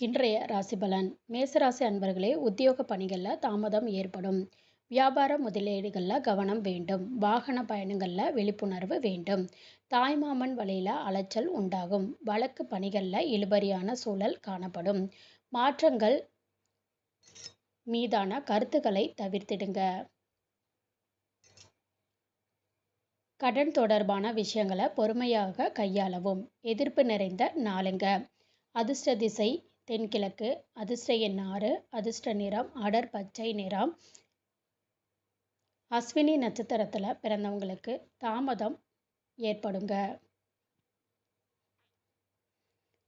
இன்றைய ராசிபலன். மேசராசி அன்பர்களே உத்தியோக பணிகளில் தாமதம் ஏற்படும். வியாபார முதலீடுகளில் கவனம் வேண்டும். வாகன பயணங்களில் விழிப்புணர்வு வேண்டும். தாய்மாமன் வழியில் அலைச்சல் உண்டாகும். வழக்கு பணிகளில் இழுபறியான சூழல் காணப்படும். மாற்றங்கள் மீதான கருத்துக்களை தவிர்த்திடுங்க. கடன் தொடர்பான விஷயங்களை பொறுமையாக கையாளவும். எதிர்ப்பு நிறைந்த நாளுங்க. அதிர்ஷ்ட திசை தென்கிழக்கு அதிர்ஷ்ட எண் ஆறு அதிர்ஷ்ட நிறம் அடர் பச்சை நிறம். அஸ்வினி நட்சத்திரத்தில் பிறந்தவங்களுக்கு தாமதம் ஏற்படுங்க.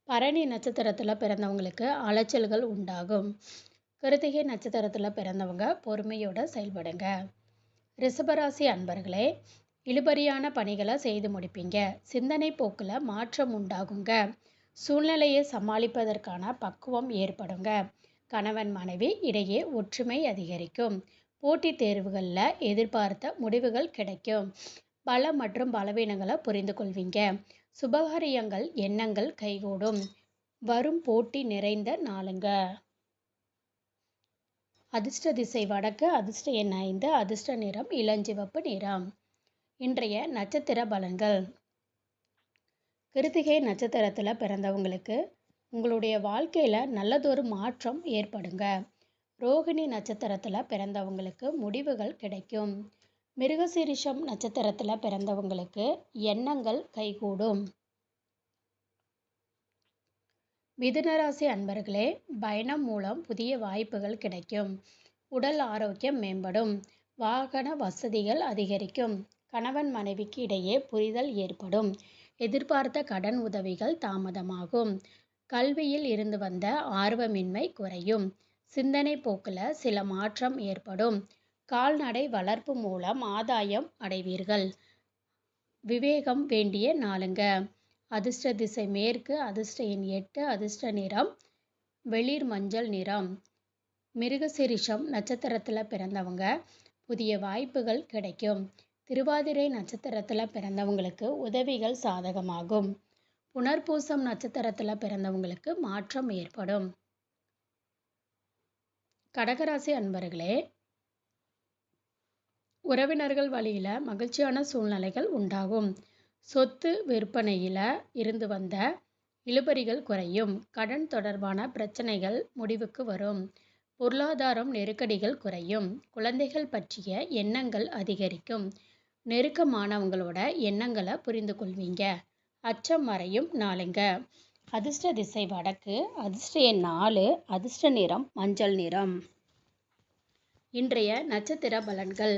பரணி நட்சத்திரத்தில் பிறந்தவங்களுக்கு அலைச்சல்கள் உண்டாகும். கிருத்திகை நட்சத்திரத்தில் பிறந்தவங்க பொறுமையோட செயல்படுங்க. ரிஷபராசி அன்பர்களே இழுபறியான பணிகளை செய்து முடிப்பீங்க. சிந்தனை போக்கில் மாற்றம் உண்டாகுங்க. சூழ்நிலையை சமாளிப்பதற்கான பக்குவம் ஏற்படுங்க. கணவன் மனைவி இடையே ஒற்றுமை அதிகரிக்கும். போட்டித் தேர்வுகளில் எதிர்பார்த்த முடிவுகள் கிடைக்கும். பல மற்றும் பலவீனங்களை புரிந்து கொள்வீங்க. சுபகாரியங்கள் எண்ணங்கள் கைகூடும். வரும் போட்டி நிறைந்த நாளுங்க. அதிர்ஷ்ட திசை வடக்கு அதிர்ஷ்ட எண் ஐந்து அதிர்ஷ்ட நிறம் இளஞ்சிவப்பு நிறம். இன்றைய நட்சத்திர பலன்கள். கிருத்திகை நட்சத்திரத்தில் பிறந்தவங்களுக்கு உங்களுடைய வாழ்க்கையில் நல்லதொரு மாற்றம் ஏற்படுங்க. ரோகிணி நட்சத்திரத்தில் பிறந்தவங்களுக்கு முடிவுகள் கிடைக்கும். மிருகசீரிஷம் நட்சத்திரத்தில் பிறந்தவங்களுக்கு எண்ணங்கள் கைகூடும். மிதுனராசி அன்பர்களே பயணம் மூலம் புதிய வாய்ப்புகள் கிடைக்கும். உடல் ஆரோக்கியம் மேம்படும். வாகன வசதிகள் அதிகரிக்கும். கணவன் மனைவிக்கு இடையே புரிதல் ஏற்படும். எதிர்பார்த்த கடன் உதவிகள் தாமதமாகும். கல்வியில் இருந்து வந்த ஆர்வமின்மை குறையும். சிந்தனை போக்கில் சில மாற்றம் ஏற்படும். கால்நடை வளர்ப்பு மூலம் ஆதாயம் அடைவீர்கள். விவேகம் வேண்டிய நாளுங்க. அதிர்ஷ்ட திசை மேற்கு அதிர்ஷ்ட எண் எட்டு அதிர்ஷ்ட நிறம் வெளிர் மஞ்சள் நிறம். மிருகசிரிஷம் நட்சத்திரத்தில் பிறந்தவங்க. புதிய வாய்ப்புகள் கிடைக்கும். திருவாதிரை நட்சத்திரத்தில் பிறந்தவங்களுக்கு உதவிகள் சாதகமாகும். புனர்பூசம் நட்சத்திரத்தில் பிறந்தவங்களுக்கு மாற்றம் ஏற்படும். கடகராசி அன்பர்களே உறவினர்கள் வழியில் மகிழ்ச்சியான சூழ்நிலைகள் உண்டாகும். சொத்து விற்பனையில் இருந்து வந்த இழுபறிகள் குறையும். கடன் தொடர்பான பிரச்சனைகள் முடிவுக்கு வரும். பொருளாதாரம் நெருக்கடிகள் குறையும். குழந்தைகள் பற்றிய எண்ணங்கள் அதிகரிக்கும். நெருக்கமானவங்களோட எண்ணங்களை புரிந்து கொள்வீங்க அச்சம் மறையும் நாளுங்க. அதிர்ஷ்ட திசை வடக்கு அதிர்ஷ்ட எண் நாலு அதிர்ஷ்ட நிறம் மஞ்சள் நிறம். இன்றைய நட்சத்திர பலன்கள்.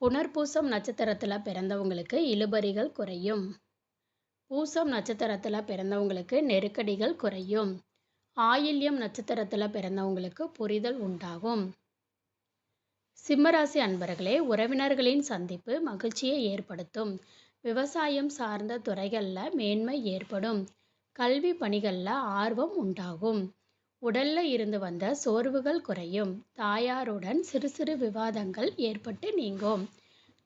புனர்பூசம் நட்சத்திரத்தில் பிறந்தவங்களுக்கு இழுபறிகள் குறையும். பூசம் நட்சத்திரத்தில் பிறந்தவங்களுக்கு நெருக்கடிகள் குறையும். ஆயில்யம் நட்சத்திரத்தில் பிறந்தவங்களுக்கு புரிதல் உண்டாகும். சிம்மராசி அன்பர்களே உறவினர்களின் சந்திப்பு மகிழ்ச்சியை ஏற்படுத்தும். விவசாயம் சார்ந்த துறைகளில் மேன்மை ஏற்படும். கல்வி பணிகளில் ஆர்வம் உண்டாகும். உடல்ல இருந்து வந்த சோர்வுகள் குறையும். தாயாருடன் சிறு சிறு விவாதங்கள் ஏற்பட்டு நீங்கும்.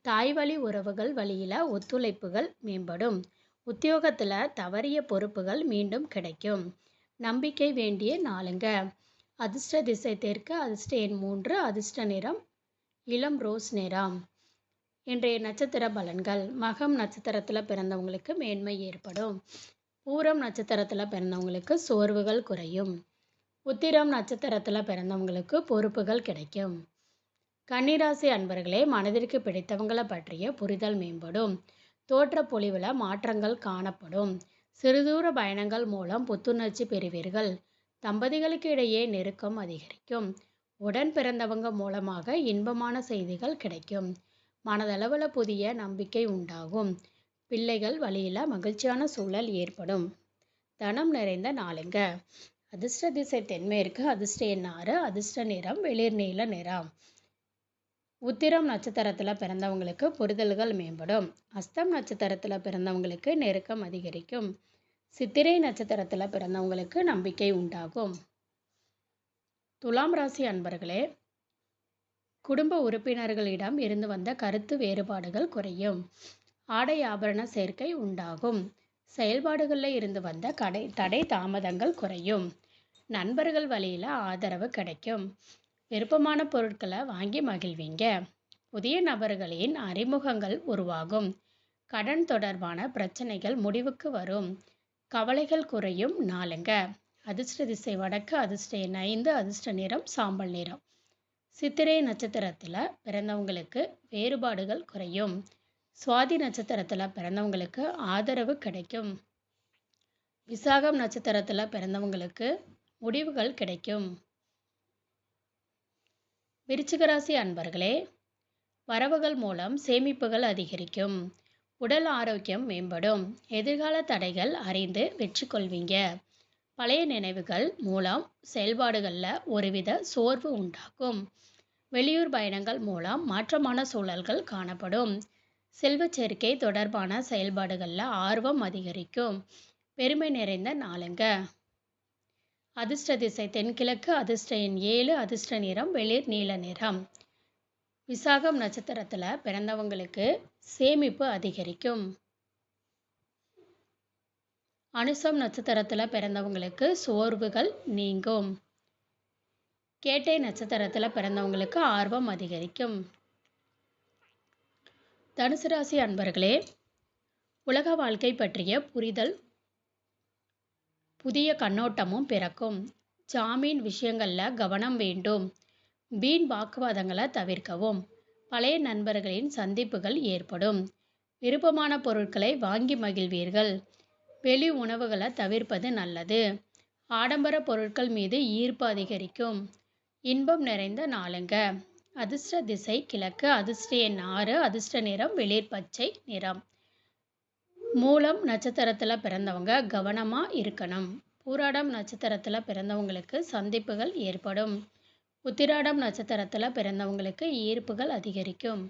தாய்வழி உறவுகள் வழியில் ஒத்துழைப்புகள் மேம்படும். உத்தியோகத்தில் தவறிய பொறுப்புகள் மீண்டும் கிடைக்கும். நம்பிக்கை வேண்டிய நாளுங்க. அதிர்ஷ்ட திசை தெற்கு அதிர்ஷ்ட எண் மூன்று அதிர்ஷ்ட நிறம் இளம் ரோஸ் நிறம் இன்றைய நட்சத்திர பலன்கள். மகம் நட்சத்திரத்தில் பிறந்தவங்களுக்கு மேன்மை ஏற்படும். பூரம் நட்சத்திரத்தில் பிறந்தவங்களுக்கு சோர்வுகள் குறையும். உத்திரம் நட்சத்திரத்தில் பிறந்தவங்களுக்கு பொறுப்புகள் கிடைக்கும். கன்னிராசி அன்பர்களே மனதிற்கு பிடித்தவங்களை பற்றிய புரிதல் மேம்படும். தோற்ற பொலிவில் மாற்றங்கள் காணப்படும். சிறுதூர பயணங்கள் மூலம் புத்துணர்ச்சி பெறுவீர்கள். தம்பதிகளுக்கு இடையே நெருக்கம் அதிகரிக்கும். உடன் பிறந்தவங்க மூலமாக இன்பமான செய்திகள் கிடைக்கும். மனதளவில் புதிய நம்பிக்கை உண்டாகும். பிள்ளைகள் வழியில் மகிழ்ச்சியான சூழல் ஏற்படும். தனம் நிறைந்த நாளுங்க. அதிர்ஷ்ட திசை தென்மேற்கு அதிர்ஷ்ட எண் ஆறு அதிர்ஷ்ட நிறம் வெளிர் நீல நிறம். உத்திரம் நட்சத்திரத்தில் பிறந்தவங்களுக்கு புரிதல்கள் மேம்படும். அஸ்தம் நட்சத்திரத்தில் பிறந்தவங்களுக்கு நெருக்கம் அதிகரிக்கும். சித்திரை நட்சத்திரத்தில் பிறந்தவங்களுக்கு நம்பிக்கை உண்டாகும். துலாம் ராசி அன்பர்களே குடும்ப உறுப்பினர்களிடம் இருந்து வந்த கருத்து வேறுபாடுகள் குறையும். ஆடை ஆபரண சேர்க்கை உண்டாகும். செயல்பாடுகளில் இருந்து வந்த கடை தடை தாமதங்கள் குறையும். நண்பர்கள் வழியில் ஆதரவு கிடைக்கும். விருப்பமான பொருட்களை வாங்கி மகிழ்வீங்க. புதிய நபர்களின் அறிமுகங்கள் உருவாகும். கடன் தொடர்பான பிரச்சனைகள் முடிவுக்கு வரும். கவலைகள் குறையும் நாளுங்க. அதிர்ஷ்ட திசை வடக்கு அதிர்ஷ்ட எண் ஐந்து அதிர்ஷ்ட நிறம் சாம்பல் நிறம். சித்திரை நட்சத்திரத்தில் பிறந்தவங்களுக்கு வேறுபாடுகள் குறையும். சுவாதி நட்சத்திரத்தில் பிறந்தவங்களுக்கு ஆதரவு கிடைக்கும். விசாகம் நட்சத்திரத்தில் பிறந்தவங்களுக்கு முடிவுகள் கிடைக்கும். விருச்சிகராசி அன்பர்களே வரவுகள் மூலம் சேமிப்புகள் அதிகரிக்கும். உடல் ஆரோக்கியம் மேம்படும். எதிர்கால தடைகள் அறிந்து வெற்றி கொள்வீங்க பழைய நினைவுகள் மூலம் செயல்பாடுகளில் ஒருவித சோர்வு உண்டாகும் வெளியூர் பயணங்கள் மூலம் மாற்றமான சூழல்கள் காணப்படும். செல்வச்சேர்க்கை தொடர்பான செயல்பாடுகளில் ஆர்வம் அதிகரிக்கும். பெருமை நிறைந்த நாளுங்க. அதிர்ஷ்ட திசை தென்கிழக்கு அதிர்ஷ்ட எண் ஏழு அதிர்ஷ்ட நிறம் வெளிர் நீல நிறம். விசாகம் நட்சத்திரத்தில் பிறந்தவங்களுக்கு சேமிப்பு அதிகரிக்கும். அனுசம் நட்சத்திரத்தில் பிறந்தவங்களுக்கு சோர்வுகள் நீங்கும். கேட்டை நட்சத்திரத்தில் பிறந்தவங்களுக்கு ஆர்வம் அதிகரிக்கும். தனுசு ராசி அன்பர்களே உலக வாழ்க்கை பற்றிய புரிதல் புதிய கண்ணோட்டமும் பிறக்கும். ஜாமீன் விஷயங்களில் கவனம் வேண்டும். வீண் வாக்குவாதங்களை தவிர்க்கவும். பழைய நண்பர்களின் சந்திப்புகள் ஏற்படும். விருப்பமான பொருட்களை வாங்கி மகிழ்வீர்கள். வெளி உணவுகளை தவிர்ப்பது நல்லது. ஆடம்பர பொருட்கள் மீது ஈர்ப்பு அதிகரிக்கும். இன்பம் நிறைந்த நாளுங்க. அதிர்ஷ்ட திசை கிழக்கு அதிர்ஷ்ட எண் ஆறு அதிர்ஷ்ட நிறம் வெளிர் பச்சை நிறம். மூலம் நட்சத்திரத்தில் பிறந்தவங்க கவனமாக இருக்கணும். பூராடம் நட்சத்திரத்தில் பிறந்தவங்களுக்கு சந்திப்புகள் ஏற்படும். உத்திராடம் நட்சத்திரத்தில் பிறந்தவங்களுக்கு ஈர்ப்புகள் அதிகரிக்கும்.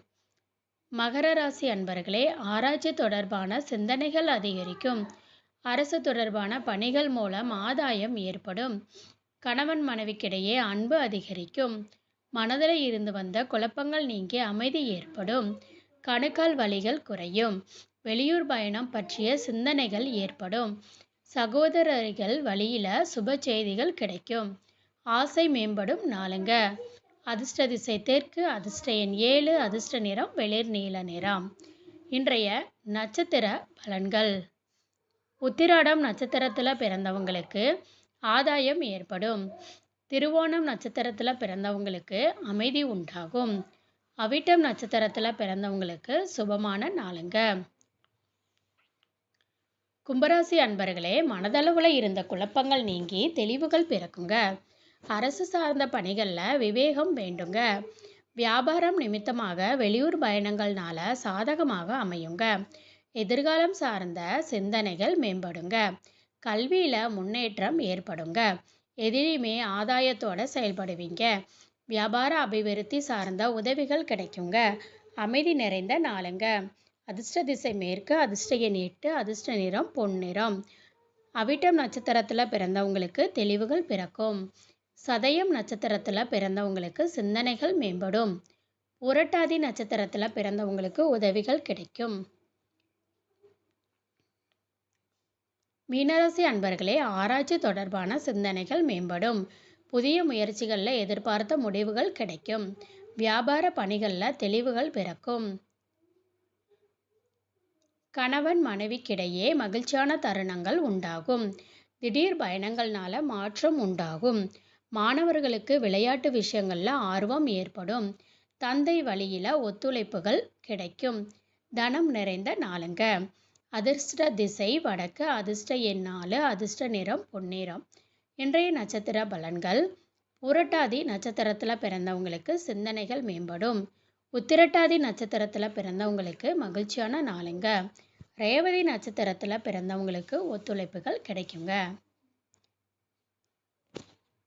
மகர ராசி அன்பர்களே ஆராய்ச்சி தொடர்பான சிந்தனைகள் அதிகரிக்கும். அரசு தொடர்பான பணிகள் மூலம் ஆதாயம் ஏற்படும். கணவன் மனைவிக்கிடையே அன்பு அதிகரிக்கும். மனதில் இருந்து வந்த குழப்பங்கள் நீங்கி அமைதி ஏற்படும். கணுக்கால் வலிகள் குறையும். வெளியூர் பயணம் பற்றிய சிந்தனைகள் ஏற்படும். சகோதரர்கள் வழியில் சுப செய்திகள் கிடைக்கும். ஆசை மேம்படும் நாளுங்க. அதிர்ஷ்ட திசை தெற்கு அதிர்ஷ்ட எண் ஏழு அதிர்ஷ்ட நிறம் வெளிர் நீல நிறம். இன்றைய நட்சத்திர பலன்கள். உத்திராடம் நட்சத்திரத்தில் பிறந்தவங்களுக்கு ஆதாயம் ஏற்படும். திருவோணம் நட்சத்திரத்தில் பிறந்தவங்களுக்கு அமைதி உண்டாகும். அவிட்டம் நட்சத்திரத்தில் பிறந்தவங்களுக்கு சுபமான நாளுங்க. கும்பராசி அன்பர்களே மனதளவில் இருந்த குழப்பங்கள் நீங்கி தெளிவுகள் பிறக்குங்க. அரசு சார்ந்த பணிகளில் விவேகம் வேண்டுங்க. வியாபாரம் நிமித்தமாக வெளியூர் பயணங்கள்னால சாதகமாக அமையுங்க. எதிர்காலம் சார்ந்த சிந்தனைகள் மேம்படுங்க. கல்வியில் முன்னேற்றம் ஏற்படுங்க. எதிலையுமே ஆதாயத்தோட செயல்படுவீங்க. வியாபார அபிவிருத்தி சார்ந்த உதவிகள் கிடைக்குங்க. அமைதி நிறைந்த நாளுங்க. அதிர்ஷ்ட திசை மேற்கு அதிர்ஷ்ட எண் எட்டு அதிர்ஷ்ட நிறம் பொன்னிறம் அவிட்டம் நட்சத்திரத்தில் பிறந்தவங்களுக்கு தெளிவுகள் பிறக்கும். சதயம் நட்சத்திரத்தில் பிறந்தவங்களுக்கு சிந்தனைகள் மேம்படும். புரட்டாதி நட்சத்திரத்தில் பிறந்தவங்களுக்கு உதவிகள் கிடைக்கும். மீனராசி அன்பர்களே ஆராய்ச்சி தொடர்பான சிந்தனைகள் மேம்படும். புதிய முயற்சிகளில் எதிர்பார்த்த முடிவுகள் கிடைக்கும். வியாபார பணிகளில் தெளிவுகள் பிறக்கும். கணவன் மனைவிக்கிடையே மகிழ்ச்சியான தருணங்கள் உண்டாகும். திடீர் பயணங்கள்னால மாற்றம் உண்டாகும். மாணவர்களுக்கு விளையாட்டு விஷயங்களில் ஆர்வம் ஏற்படும். தந்தை வழியில் ஒத்துழைப்புகள் கிடைக்கும். தனம் நிறைந்த நாளுங்க. அதிர்ஷ்ட திசை வடக்கு அதிர்ஷ்ட எண் நாலு அதிர்ஷ்ட நிறம் பொன்னிறம். இன்றைய நட்சத்திர பலன்கள். புரட்டாதி நட்சத்திரத்தில் பிறந்தவங்களுக்கு சிந்தனைகள் மேம்படும். உத்திரட்டாதி நட்சத்திரத்தில் பிறந்தவங்களுக்கு மகிழ்ச்சியான நாளுங்க. ரேவதி நட்சத்திரத்தில் பிறந்தவங்களுக்கு ஒத்துழைப்புகள் கிடைக்குங்க.